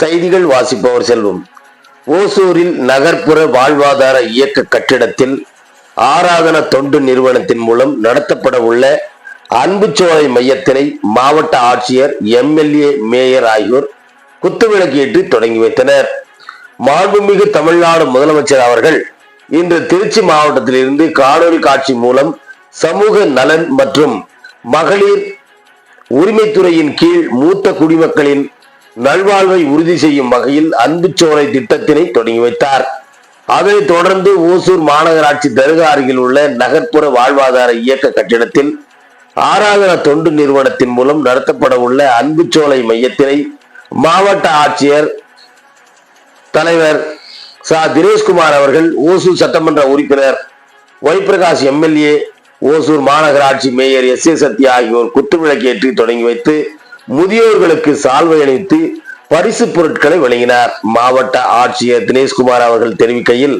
செய்திகள் வாசிப்பவர் செல்வம். ஓசூரில் நகர்ப்புற வாழ்வாதார இயக்க கட்டிடத்தில் ஆராதன தொண்டு நிறுவனத்தின் மூலம் நடத்தப்பட உள்ள அன்புச்சோலை மையத்தினை மாவட்ட ஆட்சியர் எம்எல்ஏ மேயர் ஆகியோர் குத்துவிளக்கேற்று தொடங்கி வைத்தனர். மாண்புமிகு தமிழ்நாடு முதலமைச்சர் அவர்கள் இன்று திருச்சி மாவட்டத்திலிருந்து காணொலி காட்சி மூலம் சமூக நலன் மற்றும் மகளிர் உரிமைத்துறையின் கீழ் மூத்த குடிமக்களின் நல்வாழ்வை உறுதி செய்யும் வகையில் அன்புச்சோலை திட்டத்தினை தொடங்கி வைத்தார். அதனைத் தொடர்ந்து ஓசூர் மாநகராட்சி தருகா அருகில் உள்ள நகர்ப்புற வாழ்வாதார இயக்க கட்டிடத்தில் ஆராதன தொண்டு நிறுவனத்தின் மூலம் நடத்தப்பட உள்ள அன்புச்சோலை மையத்தினை மாவட்ட ஆட்சியர் தலைவர் ச தினேஷ்குமார் அவர்கள் ஓசூர் சட்டமன்ற உறுப்பினர் ஒய்பிரகாஷ் எம்எல்ஏ ஓசூர் மாநகராட்சி மேயர் எஸ் ஏ சத்யா ஆகியோர் குத்துவிளக்கேற்றி தொடங்கி வைத்து முதியோர்களுக்கு சால்வை அணிவித்து பரிசு பொருட்களை வழங்கினார். மாவட்ட ஆட்சியர் தினேஷ்குமார் அவர்கள் தெரிவிக்கையில்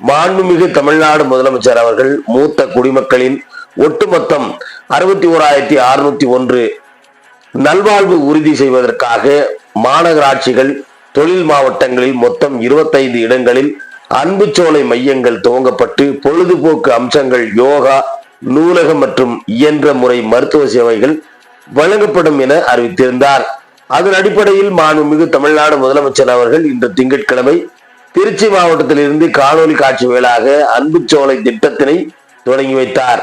மாண்புமிகு தமிழ்நாடு முதலமைச்சர் அவர்கள் மூத்த குடிமக்களின் ஒட்டுமொத்தம் அறுபத்தி ஓராயிரத்தி அறுநூத்தி ஒன்று நல்வாழ்வு உறுதி செய்வதற்காக மாநகராட்சிகள் தொழில் மாவட்டங்களில் மொத்தம் இருபத்தைந்து இடங்களில் அன்பு சோலை மையங்கள் துவங்கப்பட்டு பொழுதுபோக்கு அம்சங்கள் யோகா நூலகம் மற்றும் இயன்ற முறை மருத்துவ சேவைகள் வழங்கப்படும் என அறிவித்திருந்தார். அதன் அடிப்படையில் மாண்புமிகு தமிழ்நாடு முதலமைச்சர் அவர்கள் இன்று திங்கட்கிழமை திருச்சி மாவட்டத்திலிருந்து காணொலி காட்சி வேளாக அன்புச்சோலை திட்டத்தினை தொடங்கி வைத்தார்.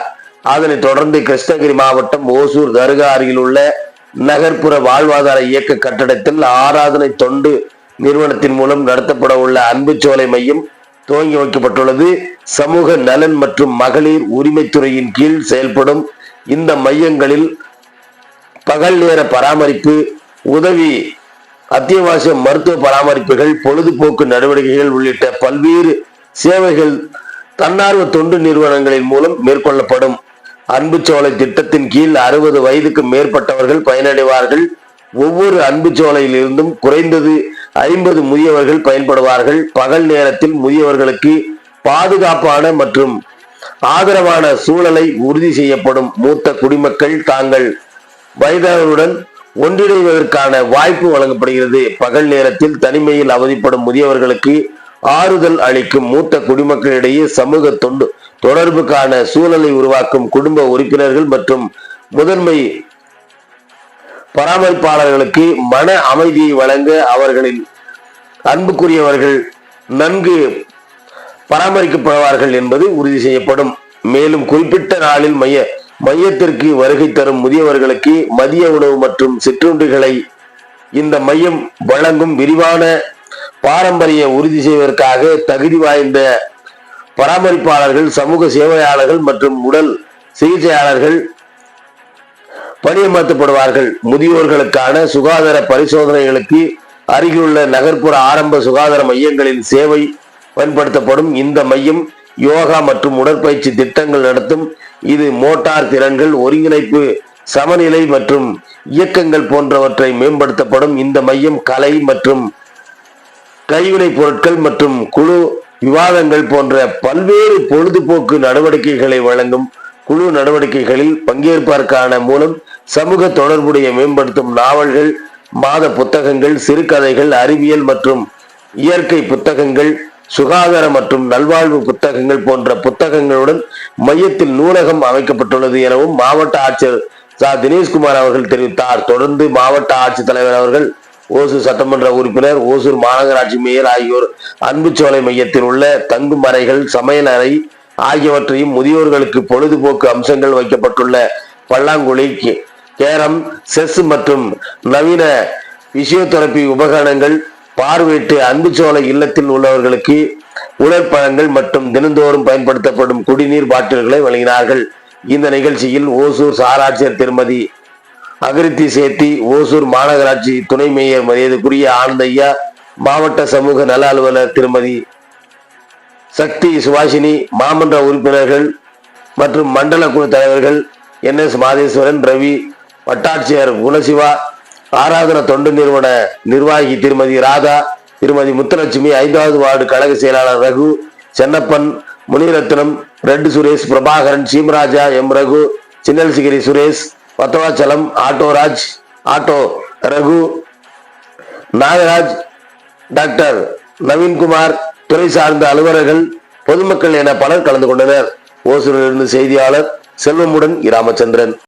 அதனைத் தொடர்ந்து கிருஷ்ணகிரி மாவட்டம் ஓசூர் தர்கா அருகில் உள்ள நகர்ப்புற வாழ்வாதார இயக்க கட்டடத்தில் ஆராதனை தொண்டு நிறுவனத்தின் மூலம் நடத்தப்பட உள்ள சோலை மையம் துவங்கி வைக்கப்பட்டுள்ளது. சமூக நலன் மற்றும் மகளிர் உரிமைத்துறையின் கீழ் செயல்படும் இந்த மையங்களில் பகல் நேர பராமரிப்பு உதவி அத்தியாவசிய மருத்துவ பராமரிப்புகள் பொழுதுபோக்கு நடவடிக்கைகள் உள்ளிட்ட பல்வேறு சேவைகள் தன்னார்வ தொண்டு நிறுவனங்களின் மூலம் மேற்கொள்ளப்படும். அன்பு சோலை திட்டத்தின் கீழ் அறுபது வயதுக்கு மேற்பட்டவர்கள் பயனடைவார்கள். ஒவ்வொரு அன்பு சோலையிலிருந்தும் குறைந்தது ஐம்பது முதியவர்கள் பயன்படுவார்கள். பகல் நேரத்தில் முதியவர்களுக்கு பாதுகாப்பான மற்றும் ஆதரவான சூழலை உறுதி செய்யப்படும் மூத்த குடிமக்கள் தாங்கள் வயதானவருடன் ஒன்றிணைவதற்கான வாய்ப்பு வழங்கப்படுகிறது. பகல் நேரத்தில் தனிமையில் அவதிப்படும் முதியவர்களுக்கு ஆறுதல் அளிக்கும் மூத்த குடிமக்களிடையே சமூக தொண்டு தொடர்புக்கான சூழலை உருவாக்கும் குடும்ப உறுப்பினர்கள் மற்றும் முதன்மை பராமரிப்பாளர்களுக்கு மன அமைதியை வழங்க அவர்களின் அன்புக்குரியவர்கள் நன்கு பராமரிக்கப்படுவார்கள் என்பது உறுதி செய்யப்படும். மேலும் குறிப்பிட்ட நாளில் மைய மையத்திற்கு வருகை தரும் முதியவர்களுக்கு மதிய உணவு மற்றும் சிற்றுண்டிகளை இந்த மையம் வழங்கும் விரிவான பாரம்பரிய உறுதி செய்வதற்காக தகுதி வாய்ந்த பராமரிப்பாளர்கள் சமூக சேவையாளர்கள் மற்றும் உடல் சிகிச்சையாளர்கள் பணியமர்த்தப்படுவார்கள் முதியோர்களுக்கான சுகாதார பரிசோதனைகளுக்கு அருகிலுள்ள நகர்ப்புற ஆரம்ப சுகாதார மையங்களின் சேவை பயன்படுத்தப்படும். இந்த மையம் யோகா மற்றும் உடற்பயிற்சி திட்டங்கள் நடத்தும். இது மோட்டார் திறன்கள் ஒருங்கிணைப்பு சமநிலை மற்றும் இயக்கங்கள் போன்றவற்றை மேம்படுத்தப்படும். இந்த மையம் கலை மற்றும் கைவினைப் பொருட்கள் மற்றும் குழு விவாதங்கள் போன்ற பல்வேறு பொழுதுபோக்கு நடவடிக்கைகளை வழங்கும். குழு நடவடிக்கைகளில் பங்கேற்பதற்கான மூலம் சமூக தொடர்புடைய மேம்படுத்தும் நாவல்கள் மாத புத்தகங்கள் சிறுகதைகள் அறிவியல் மற்றும் இயற்கை புத்தகங்கள் சுகாதார மற்றும் நல்வாழ்வு புத்தகங்கள் போன்ற புத்தகங்களுடன் மையத்தில் நூலகம் அமைக்கப்பட்டுள்ளது எனவும் மாவட்ட ஆட்சியர் சா. தினேஷ்குமார் அவர்கள் தெரிவித்தார். தொடர்ந்து மாவட்ட ஆட்சித்தலைவர் அவர்கள் ஓசூர் சட்டமன்ற உறுப்பினர் ஓசூர் மாநகராட்சி மேயர் ஆகியோர் அன்புச்சோலை மையத்தில் உள்ள தங்கும் அறைகள் சமையல் அறை ஆகியவற்றையும் முதியோர்களுக்கு பொழுதுபோக்கு அம்சங்கள் வைக்கப்பட்டுள்ள பல்லாங்குழி கே- கேரம் செஸ் மற்றும் நவீன பிசியோதெரபி உபகரணங்கள் பார்வையிட்டு அன்புச்சோலை இல்லத்தில் உள்ளவர்களுக்கு உடற்பழங்கள் மற்றும் தினந்தோறும் பயன்படுத்தப்படும் குடிநீர் பாட்டில்களை வழங்கினார்கள். இந்த நிகழ்ச்சியில் ஓசூர் சாராட்சியர் திருமதி அகிருத்தி சேத்தி ஓசூர் மாநகராட்சி துணை மேயர் மரியாதைக்குரிய ஆனந்தையா மாவட்ட சமூக நல அலுவலர் திருமதி சக்தி சுபாஷினி மாமன்ற உறுப்பினர்கள் மற்றும் மண்டல குழு தலைவர்கள் என் எஸ் மாதேஸ்வரன் ரவி வட்டாட்சியர் குணசிவா ஆராதன தொண்டு நிறுவன நிர்வாகி திருமதி ராதா திருமதி முத்துலட்சுமி ஐந்தாவது வார்டு கழக செயலாளர் Raghu Chennappan Muniratnam red Suresh Prabhakaran Seemaraja M Raghu சின்னல்சிகிரி Suresh பத்தவாச்சலம் ஆட்டோராஜ் auto Raghu Nagaraj doctor Naveenkumar துறை சார்ந்த அலுவலர்கள் பொதுமக்கள் என பலர் கலந்து கொண்டனர். ஓசூரிலிருந்து செய்தியாளர் செல்வமுடன் இராமச்சந்திரன்.